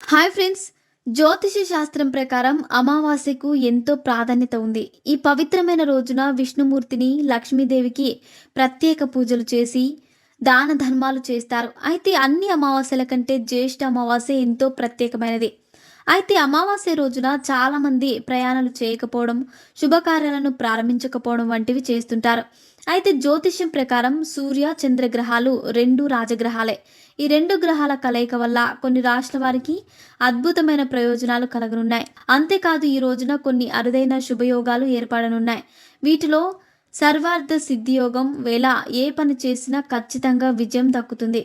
Hi friends. జ్యోతిష శాస్త్రం ప్రకారం అమావాస్యకు ఎంతో ప్రాధాన్యత ఉంది. ఈ పవిత్రమైన రోజున విష్ణుమూర్తిని లక్ష్మీదేవికి ప్రత్యేక పూజలు చేసి దాన ధర్మాలు చేస్తారు. అయితే అన్ని అమావాస్యల కంటే జ్యేష్ఠ అమావాస్య ఎంతో ప్రత్యేకమైనది. అయితే అమావాస్య రోజున చాలామంది ప్రయాణాలు చేయకపోవడం శుభకార్యాలను ప్రారంభించకపోవడం వంటివి చేస్తుంటారు. అయితే జ్యోతిష్యం ప్రకారం సూర్య చంద్రగ్రహాలు రెండు రాజగ్రహాలే. ఈ రెండు గ్రహాల కలయిక వల్ల కొన్ని రాష్ట్రాల వారికి అద్భుతమైన ప్రయోజనాలు కలగనున్నాయి. అంతేకాదు ఈ రోజున కొన్ని అరుదైన శుభయోగాలు ఏర్పడనున్నాయి. వీటిలో సర్వార్థ సిద్ధియోగం వేళ ఏ పని చేసినా ఖచ్చితంగా విజయం దక్కుతుంది.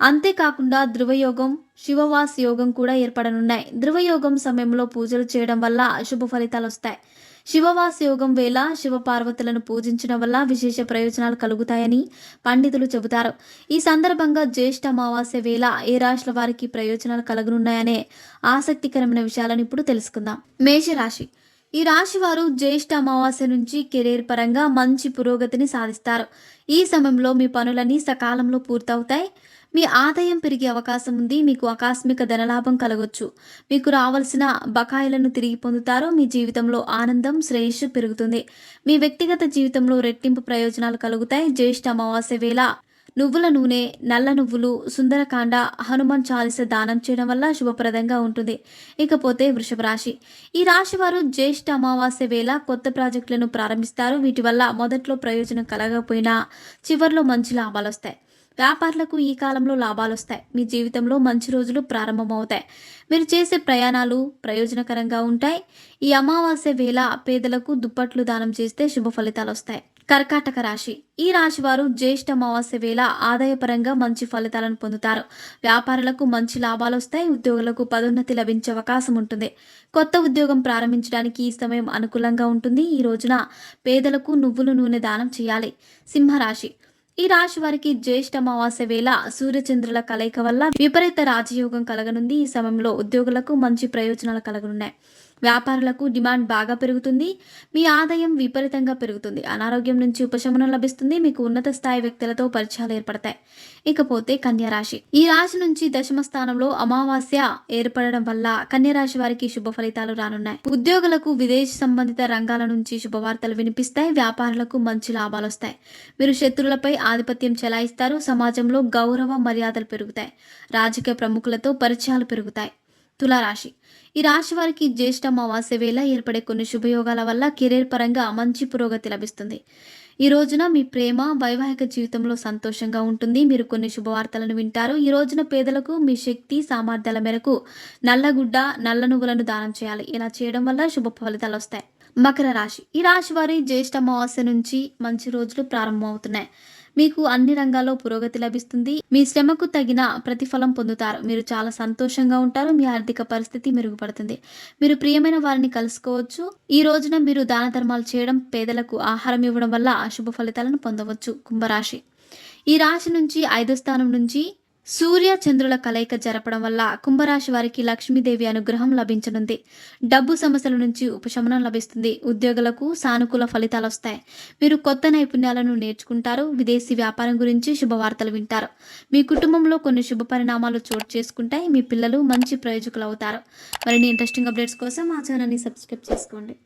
అంతేకాకుండా ధృవయోగం శివవాస్ యోగం కూడా ఏర్పడనున్నాయి. ధృవయోగం సమయంలో పూజలు చేయడం వల్ల శుభ ఫలితాలు వస్తాయి. శివవాస్ యోగం వేళ శివపార్వతులను పూజించడం వల్ల విశేష ప్రయోజనాలు కలుగుతాయని పండితులు చెబుతారు. ఈ సందర్భంగా జ్యేష్ఠ అమావాస్య వేళ ఏ రాశుల వారికి ప్రయోజనాలు కలుగునున్నాయనే ఆసక్తికరమైన విషయాలను ఇప్పుడు తెలుసుకుందాం. మేషరాశి. ఈ రాశి వారు జ్యేష్ఠ అమావాస్య నుంచి కెరీర్ పరంగా మంచి పురోగతిని సాధిస్తారు. ఈ సమయంలో మీ పనులన్నీ సకాలంలో పూర్తవుతాయి. మీ ఆదాయం పెరిగే అవకాశం ఉంది. మీకు ఆకస్మిక ధనలాభం కలగొచ్చు. మీకు రావాల్సిన బకాయిలను తిరిగి పొందుతారు. మీ జీవితంలో ఆనందం శ్రేయస్సు పెరుగుతుంది. మీ వ్యక్తిగత జీవితంలో రెట్టింపు ప్రయోజనాలు కలుగుతాయి. జ్యేష్ఠ అమావాస్య వేళ నువ్వుల నూనె నల్ల నువ్వులు సుందరకాండ హనుమాన్ చాలీస దానం చేయడం వల్ల శుభప్రదంగా ఉంటుంది. ఇకపోతే వృషభ రాశి. ఈ రాశి వారు జ్యేష్ఠ అమావాస్య వేళ కొత్త ప్రాజెక్టులను ప్రారంభిస్తారు. వీటి వల్ల మొదట్లో ప్రయోజనం కలగకపోయినా చివరిలో మంచి లాభాలు వస్తాయి వ్యాపారులకు ఈ కాలంలో లాభాలు వస్తాయి మీ జీవితంలో మంచి రోజులు ప్రారంభమవుతాయి. మీరు చేసే ప్రయాణాలు ప్రయోజనకరంగా ఉంటాయి. ఈ అమావాస్య వేళ పేదలకు దుప్పట్లు దానం చేస్తే శుభ ఫలితాలు వస్తాయి కర్కాటక రాశి. ఈ రాశి వారు జ్యేష్ఠ అమావాస్య వేళ ఆదాయపరంగా మంచి ఫలితాలను పొందుతారు. వ్యాపారులకు మంచి లాభాలు వస్తాయి. ఉద్యోగులకు పదోన్నతి లభించే అవకాశం ఉంటుంది. కొత్త ఉద్యోగం ప్రారంభించడానికి ఈ సమయం అనుకూలంగా ఉంటుంది. ఈ రోజున పేదలకు నువ్వుల నూనె దానం చేయాలి. సింహరాశి. ఈ రాశి వారికి జ్యేష్ఠ అమావాస్య వేళ సూర్యచంద్రుల కలయిక వల్ల విపరీత రాజయోగం కలగనుంది. ఈ సమయంలో ఉద్యోగులకు మంచి ప్రయోజనాలు కలగనున్నాయి. వ్యాపారులకు డిమాండ్ బాగా పెరుగుతుంది. మీ ఆదాయం విపరీతంగా పెరుగుతుంది. అనారోగ్యం నుంచి ఉపశమనం లభిస్తుంది. మీకు ఉన్నత స్థాయి వ్యక్తులతో పరిచయాలు ఏర్పడతాయి. ఇకపోతే కన్యరాశి ఈ రాశి నుంచి దశమ స్థానంలో అమావాస్య ఏర్పడడం వల్ల కన్యరాశి వారికి శుభ ఫలితాలు రానున్నాయి. ఉద్యోగులకు విదేశీ సంబంధిత రంగాల నుంచి శుభవార్తలు వినిపిస్తాయి. వ్యాపారులకు మంచి లాభాలు వస్తాయి. మీరు శత్రువులపై ఆధిపత్యం చెలాయిస్తారు. సమాజంలో గౌరవ మర్యాదలు పెరుగుతాయి. రాజకీయ ప్రముఖులతో పరిచయాలు పెరుగుతాయి. తులారాశి. ఈ రాశి వారికి జ్యేష్ఠ అమావాస్య వేళ ఏర్పడే కొన్ని శుభయోగాల వల్ల కెరీర్ పరంగా మంచి పురోగతి లభిస్తుంది. ఈ రోజున మీ ప్రేమ వైవాహిక జీవితంలో సంతోషంగా ఉంటుంది. మీరు కొన్ని శుభవార్తలను వింటారు. ఈ రోజున పేదలకు మీ శక్తి సామర్థ్యాల మేరకు నల్లగుడ్డ నల్ల నువ్వులను దానం చేయాలి. ఇలా చేయడం వల్ల శుభ ఫలితాలు వస్తాయి. మకర రాశి. ఈ రాశి వారి జ్యేష్ఠ అమావాస్య నుంచి మంచి రోజులు ప్రారంభమవుతున్నాయి. మీకు అన్ని రంగాల్లో పురోగతి లభిస్తుంది. మీ శ్రమకు తగిన ప్రతిఫలం పొందుతారు. మీరు చాలా సంతోషంగా ఉంటారు. మీ ఆర్థిక పరిస్థితి మెరుగుపడుతుంది. మీరు ప్రియమైన వారిని కలుసుకోవచ్చు. ఈ రోజున మీరు దాన ధర్మాలు చేయడం పేదలకు ఆహారం ఇవ్వడం వల్ల అశుభ ఫలితాలను పొందవచ్చు. కుంభరాశి. ఈ రాశి నుంచి ఐదో స్థానం నుంచి సూర్య చంద్రుల కలయిక జరపడం వల్ల కుంభరాశి వారికి లక్ష్మీదేవి అనుగ్రహం లభించనుంది. డబ్బు సమస్యల నుంచి ఉపశమనం లభిస్తుంది. ఉద్యోగులకు సానుకూల ఫలితాలు వస్తాయి. మీరు కొత్త నైపుణ్యాలను నేర్చుకుంటారు. విదేశీ వ్యాపారం గురించి శుభవార్తలు వింటారు. మీ కుటుంబంలో కొన్ని శుభ పరిణామాలు చోటు చేసుకుంటాయి. మీ పిల్లలు మంచి ప్రయోజకులు అవుతారు. మరిన్ని ఇంట్రెస్టింగ్ అప్డేట్స్ కోసం మా ఛానల్ని సబ్స్క్రైబ్ చేసుకోండి.